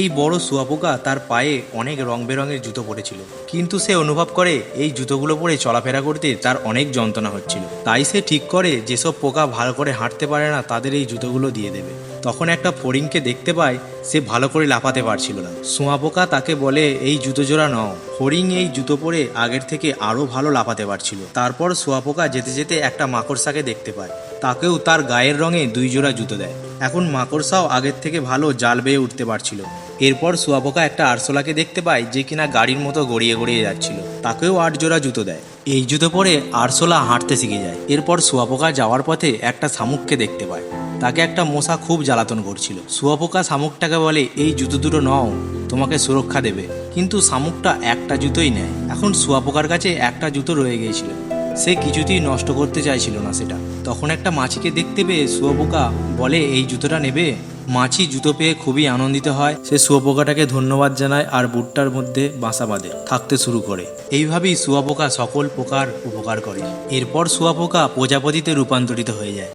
এই বড় শুয়াপোকা তার পায়ে অনেক রং বেরঙের জুতো পরেছিল কিন্তু সে অনুভব করে এই জুতোগুলো পরে চলাফেরা করতে তার অনেক যন্ত্রণা হচ্ছিল। তাই সে ঠিক করে যেসব পোকা ভালো করে হাঁটতে পারে না তাদের এই জুতোগুলো দিয়ে দেবে। তখন একটা ফড়িংকে দেখতে পায়, সে ভালো করে লাফাতে পারছিল না। শুঁয়াপোকা তাকে বলে, এই জুতো জোড়া নাও। ফড়িং এই জুতো পরে আগের থেকে আরও ভালো লাফাতে পারছিল। তারপর শুঁয়াপোকা যেতে যেতে একটা মাকড়সাকে দেখতে পায়। তাকেও তার গায়ের রঙে দুই জোড়া জুতো দেয়। এখন মাকড়সাও আগের থেকে ভালো জাল বেয়ে উঠতে পারছিল। এরপর শুয়াপোকা একটা আরশোলাকে দেখতে পায় যে কিনা গাড়ির মতো গড়িয়ে গড়িয়ে যাচ্ছিল। তাকেও আট জোড়া জুতো দেয়। এই জুতো পরে আরশোলা হাঁটতে শিখে যায়। এরপর শুয়াপোকা যাওয়ার পথে একটা শামুককে দেখতে পায়। তাকে একটা মশা খুব জ্বালাতন করছিল। শুয়াপোকা শামুকটাকে বলে, এই জুতো দুটো নাও, তোমাকে সুরক্ষা দেবে। কিন্তু শামুকটা একটা জুতোই নেয়। এখন শুয়াপোকার কাছে একটা জুতো রয়ে গিয়েছিল। সে কিছুতেই নষ্ট করতে চাইছিল না সেটা। তখন একটা মাছিকে দেখতে পেয়ে শুয়োপোকা বলে, এই জুতোটা নেবে? মাছি জুতো পেয়ে খুবই আনন্দিত হয়। সে শুয়োপোকাটাকে ধন্যবাদ জানায় আর বুটটার মধ্যে বাসা বাঁধে, থাকতে শুরু করে। এইভাবেই শুয়াপোকা সকল পোকার উপকার করে। এরপর শুয়াপোকা প্রজাপতিতে রূপান্তরিত হয়ে যায়।